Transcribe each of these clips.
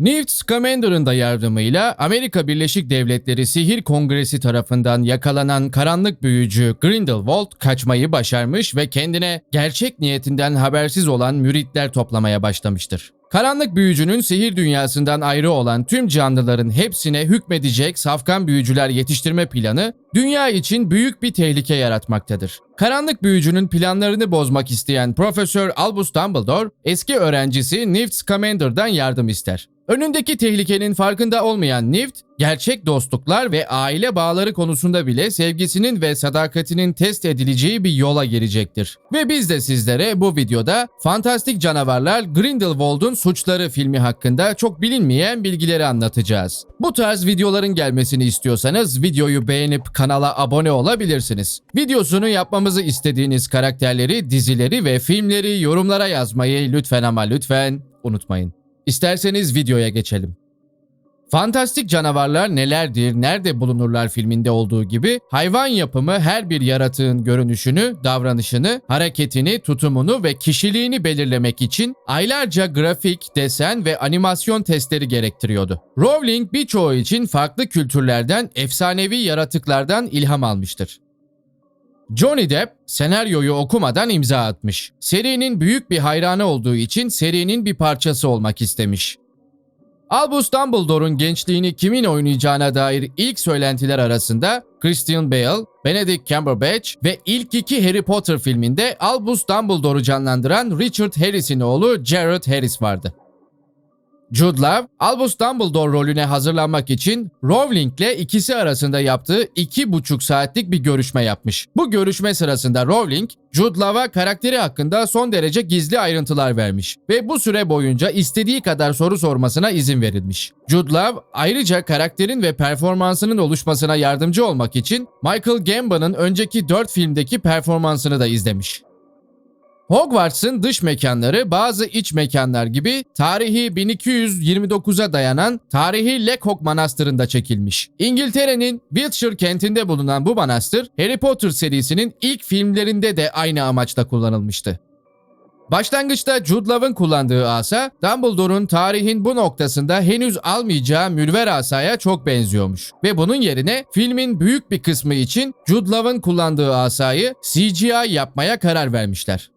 Newt Scamander'ın da yardımıyla Amerika Birleşik Devletleri Sihir Kongresi tarafından yakalanan karanlık büyücü Grindelwald kaçmayı başarmış ve kendine gerçek niyetinden habersiz olan müritler toplamaya başlamıştır. Karanlık büyücünün sihir dünyasından ayrı olan tüm canlıların hepsine hükmedecek safkan büyücüler yetiştirme planı dünya için büyük bir tehlike yaratmaktadır. Karanlık büyücünün planlarını bozmak isteyen Profesör Albus Dumbledore eski öğrencisi Newt Scamander'dan yardım ister. Önündeki tehlikenin farkında olmayan Newt, gerçek dostluklar ve aile bağları konusunda bile sevgisinin ve sadakatinin test edileceği bir yola girecektir. Ve biz de sizlere bu videoda Fantastik Canavarlar Grindelwald'un Suçları filmi hakkında çok bilinmeyen bilgileri anlatacağız. Bu tarz videoların gelmesini istiyorsanız videoyu beğenip kanala abone olabilirsiniz. Videosunu yapmamızı istediğiniz karakterleri, dizileri ve filmleri yorumlara yazmayı lütfen ama lütfen unutmayın. İsterseniz videoya geçelim. Fantastik canavarlar nelerdir, nerede bulunurlar filminde olduğu gibi hayvan yapımı her bir yaratığın görünüşünü, davranışını, hareketini, tutumunu ve kişiliğini belirlemek için aylarca grafik, desen ve animasyon testleri gerektiriyordu. Rowling birçoğu için farklı kültürlerden, efsanevi yaratıklardan ilham almıştır. Johnny Depp senaryoyu okumadan imza atmış. Serinin büyük bir hayranı olduğu için serinin bir parçası olmak istemiş. Albus Dumbledore'un gençliğini kimin oynayacağına dair ilk söylentiler arasında Christian Bale, Benedict Cumberbatch ve ilk iki Harry Potter filminde Albus Dumbledore'u canlandıran Richard Harris'in oğlu Jared Harris vardı. Jude Law, Albus Dumbledore rolüne hazırlanmak için Rowling'le ikisi arasında yaptığı iki buçuk saatlik bir görüşme yapmış. Bu görüşme sırasında Rowling, Jude Law'a karakteri hakkında son derece gizli ayrıntılar vermiş ve bu süre boyunca istediği kadar soru sormasına izin verilmiş. Jude Law ayrıca karakterin ve performansının oluşmasına yardımcı olmak için Michael Gambon'ın önceki 4 filmdeki performansını da izlemiş. Hogwarts'ın dış mekanları bazı iç mekanlar gibi tarihi 1229'a dayanan tarihi Lecoq Manastırı'nda çekilmiş. İngiltere'nin Wiltshire kentinde bulunan bu manastır Harry Potter serisinin ilk filmlerinde de aynı amaçla kullanılmıştı. Başlangıçta Jude Law'ın kullandığı asa, Dumbledore'un tarihin bu noktasında henüz almayacağı mürver asaya çok benziyormuş. Ve bunun yerine filmin büyük bir kısmı için Jude Law'ın kullandığı asayı CGI yapmaya karar vermişler.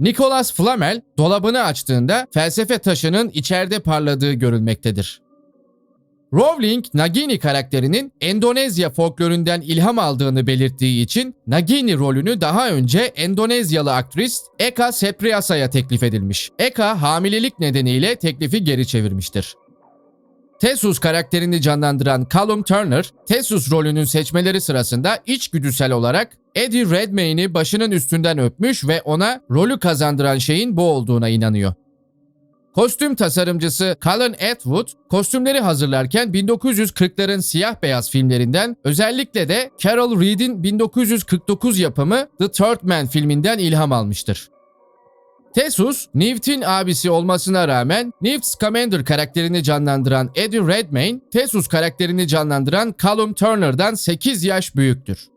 Nicholas Flamel dolabını açtığında felsefe taşının içeride parladığı görülmektedir. Rowling, Nagini karakterinin Endonezya folkloründen ilham aldığını belirttiği için Nagini rolünü daha önce Endonezyalı aktris Eka Sepriasa'ya teklif edilmiş. Eka hamilelik nedeniyle teklifi geri çevirmiştir. Tessus karakterini canlandıran Callum Turner, Tessus rolünün seçmeleri sırasında içgüdüsel olarak Eddie Redmayne'i başının üstünden öpmüş ve ona rolü kazandıran şeyin bu olduğuna inanıyor. Kostüm tasarımcısı Colin Atwood, kostümleri hazırlarken 1940'ların siyah beyaz filmlerinden özellikle de Carol Reed'in 1949 yapımı The Third Man filminden ilham almıştır. Tessus, Newt'in abisi olmasına rağmen Newt Scamander karakterini canlandıran Eddie Redmayne, Tessus karakterini canlandıran Callum Turner'dan 8 yaş büyüktür.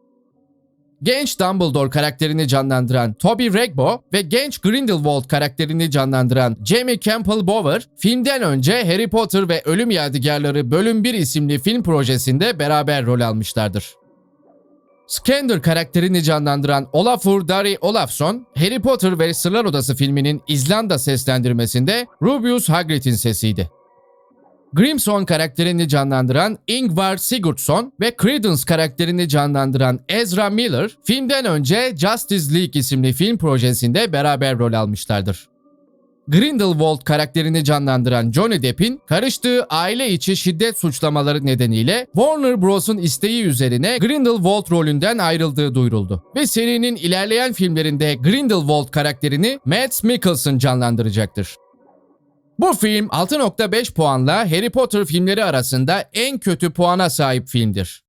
Genç Dumbledore karakterini canlandıran Toby Regbo ve genç Grindelwald karakterini canlandıran Jamie Campbell Bower, filmden önce Harry Potter ve Ölüm Yadigarları Bölüm 1 isimli film projesinde beraber rol almışlardır. Skander karakterini canlandıran Olafur Dari Olafsson, Harry Potter ve Sırlar Odası filminin İzlanda seslendirmesinde Rubius Hagrid'in sesiydi. Grimson karakterini canlandıran Ingvar Sigurdsson ve Credence karakterini canlandıran Ezra Miller, filmden önce Justice League isimli film projesinde beraber rol almışlardır. Grindelwald karakterini canlandıran Johnny Depp'in karıştığı aile içi şiddet suçlamaları nedeniyle Warner Bros'un isteği üzerine Grindelwald rolünden ayrıldığı duyuruldu. Ve serinin ilerleyen filmlerinde Grindelwald karakterini Mads Mikkelsen canlandıracaktır. Bu film 6.5 puanla Harry Potter filmleri arasında en kötü puana sahip filmdir.